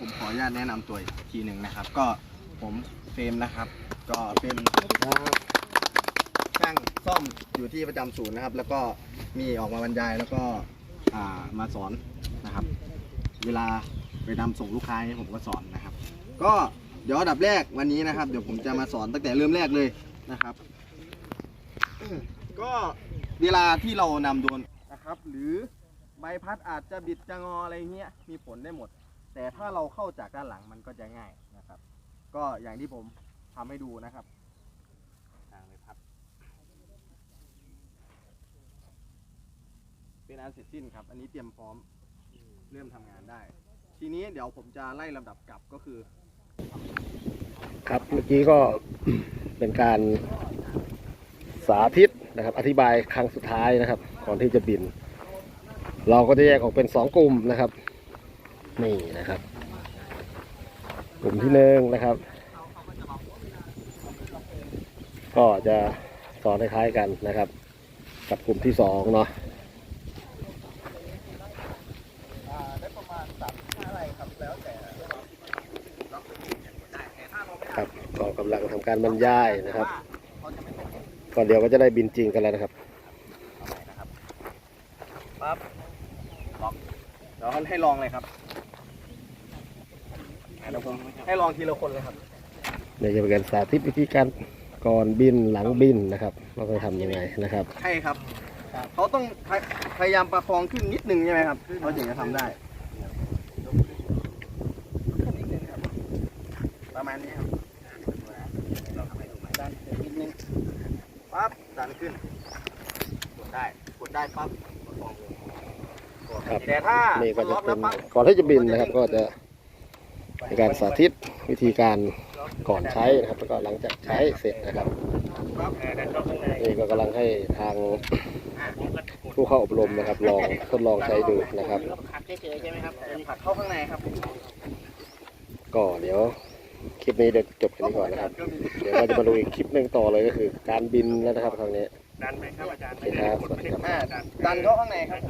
ผมขออนุญาตแนะนำตัวอีกทีหนึ่งนะครับ ก็ผมเฟรมนะครับ ก็เป็นช่างซ่อมอยู่ที่ประจำศูนย์นะครับ แล้วก็มีออกมาบรรยายแล้วก็อ่ามาสอนนะครับ เวลาไปนำส่งลูกค้าให้ผมก็สอนนะครับ ก็เดี๋ยวอันดับแรกวันนี้นะครับ เดี๋ยวผมจะมาสอนตั้งแต่เริ่มแรกเลยนะครับ ก็เวลาที่เรานำโดรนนะครับ หรือใบพัดอาจจะบิดจะงออะไรเงี้ยมีผลได้หมด แต่ถ้าเราเข้าจากด้านหลังมันก็จะง่ายนะครับ ก็อย่างที่ผมทำให้ดูนะครับทางใบพัดเป็นอันเสร็จสิ้นครับ อันนี้เตรียมพร้อมเริ่มทำงานได้ ทีนี้เดี๋ยวผมจะไล่ลำดับกลับก็คือ ครับเมื่อกี้ก็เป็นการสาธิตนะครับ อธิบายครั้งสุดท้ายนะครับ ก่อนที่จะบิน เราก็จะแยกออกเป็นสองกลุ่มนะครับ นี่นะครับกลุ่มที่หนึ่งนะครับ ก็จะสอนคล้ายๆกันนะครับ กับกลุ่มที่สองเนาะครับก็กำลังทำการบรรยายนะครับก่อนเดียวก็จะได้บินจริงกันแล้วนะครับปั๊บลอกเดี๋ยวให้ลองเลยครับ เดี๋ยวผมให้ลองทีละคนเลยครับเดี๋ยวจะเป็นการสาธิตวิธีการก่อนบินหลังบินนะครับ เราต้องทำยังไงนะครับ ใช่ครับ เขาต้องพยพยายามประคองขึ้นนิดนึงใช่ไหมครับเขาถึงจะทำได้ขึ้นนิดนึงครับประมาณนี้ครับเราทำให้ดูใหม่ดันขึ้นนิดนึงปั๊บดันขึ้นกดได้กดได้ปั๊บประคองลงครับแต่ถ้านี่ก็มันจะล็อกเป็แล้นวปั๊บก่อนที่จะบินนะครับก็จะ เป็นการสาธิตวิธีการก่อนใช้นะครับแล้วก็หลังจากใช้เสร็จนะครับปั๊บนี่ก็กำลังให้ทางผู้เข้าอบรมนะครับลองทดลองใช้ดูนะครับขัดเฉยๆใช่ไหมครับผักเข้าข้างในครับก็เดี๋ยวคลิปนี้เดี๋ยวจบแค่นี้ก่อนนะครับ เดี๋ยวเราจะมาดูอีกคลิปหนึ่งต่อเลยก็คือ การบินแล้วนะครับครั้งนี้ดันไหมครับอาจารย์โอเคครับสวัสดีครับอ่าดันเข้าข้างในครับ